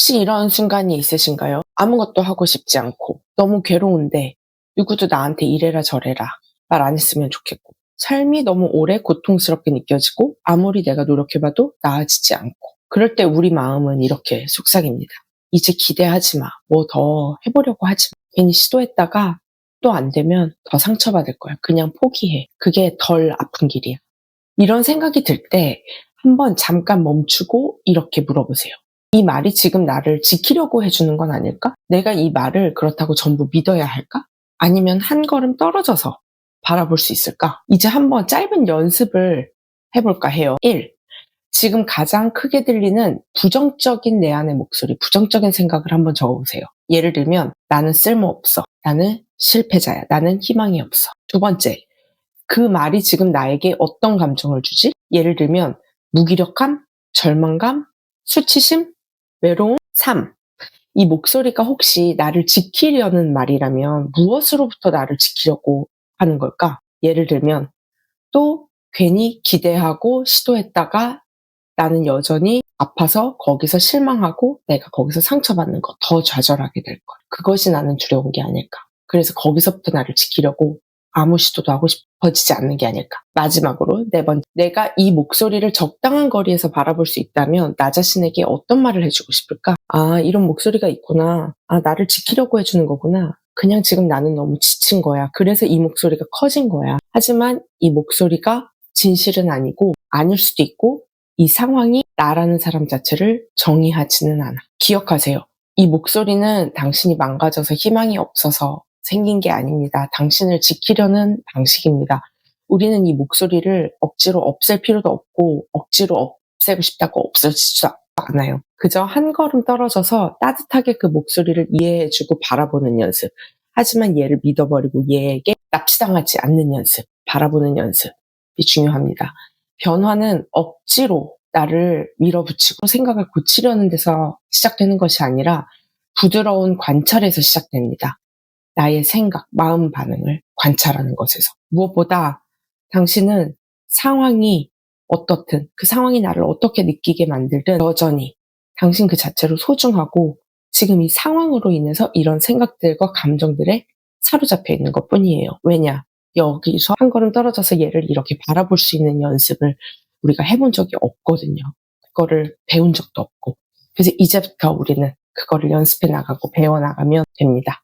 혹시 이런 순간이 있으신가요? 아무것도 하고 싶지 않고 너무 괴로운데 누구도 나한테 이래라 저래라 말 안 했으면 좋겠고 삶이 너무 오래 고통스럽게 느껴지고 아무리 내가 노력해봐도 나아지지 않고 그럴 때 우리 마음은 이렇게 속삭입니다. 이제 기대하지 마. 뭐 더 해보려고 하지 마. 괜히 시도했다가 또 안 되면 더 상처받을 거야. 그냥 포기해. 그게 덜 아픈 길이야. 이런 생각이 들 때 한번 잠깐 멈추고 이렇게 물어보세요. 이 말이 지금 나를 지키려고 해주는 건 아닐까? 내가 이 말을 그렇다고 전부 믿어야 할까? 아니면 한 걸음 떨어져서 바라볼 수 있을까? 이제 한번 짧은 연습을 해볼까 해요. 1. 지금 가장 크게 들리는 부정적인 내 안의 목소리, 부정적인 생각을 한번 적어보세요. 예를 들면, 나는 쓸모없어. 나는 실패자야. 나는 희망이 없어. 두 번째, 그 말이 지금 나에게 어떤 감정을 주지? 예를 들면, 무기력함, 절망감, 수치심, 외로움. 3. 이 목소리가 혹시 나를 지키려는 말이라면 무엇으로부터 나를 지키려고 하는 걸까? 예를 들면, 또 괜히 기대하고 시도했다가 나는 여전히 아파서 거기서 실망하고 내가 거기서 상처받는 거 더 좌절하게 될 거야. 그것이 나는 두려운 게 아닐까. 그래서 거기서부터 나를 지키려고 아무 시도도 하고 싶 어지지 않는 게 아닐까. 마지막으로 네 번째. 내가 이 목소리를 적당한 거리에서 바라볼 수 있다면 나 자신에게 어떤 말을 해주고 싶을까? 아, 이런 목소리가 있구나. 아, 나를 지키려고 해주는 거구나. 그냥 지금 나는 너무 지친 거야. 그래서 이 목소리가 커진 거야. 하지만 이 목소리가 진실은 아니고 아닐 수도 있고 이 상황이 나라는 사람 자체를 정의하지는 않아. 기억하세요. 이 목소리는 당신이 망가져서 희망이 없어서 생긴 게 아닙니다. 당신을 지키려는 방식입니다. 우리는 이 목소리를 억지로 없앨 필요도 없고 억지로 없애고 싶다고 없어지지도 않아요. 그저 한 걸음 떨어져서 따뜻하게 그 목소리를 이해해주고 바라보는 연습. 하지만 얘를 믿어버리고 얘에게 납치당하지 않는 연습, 바라보는 연습이 중요합니다. 변화는 억지로 나를 밀어붙이고 생각을 고치려는 데서 시작되는 것이 아니라 부드러운 관찰에서 시작됩니다. 나의 생각, 마음 반응을 관찰하는 것에서. 무엇보다 당신은 상황이 어떻든 그 상황이 나를 어떻게 느끼게 만들든 여전히 당신 그 자체로 소중하고 지금 이 상황으로 인해서 이런 생각들과 감정들에 사로잡혀 있는 것 뿐이에요. 왜냐? 여기서 한 걸음 떨어져서 얘를 이렇게 바라볼 수 있는 연습을 우리가 해본 적이 없거든요. 그거를 배운 적도 없고. 그래서 이제부터 우리는 그거를 연습해 나가고 배워 나가면 됩니다.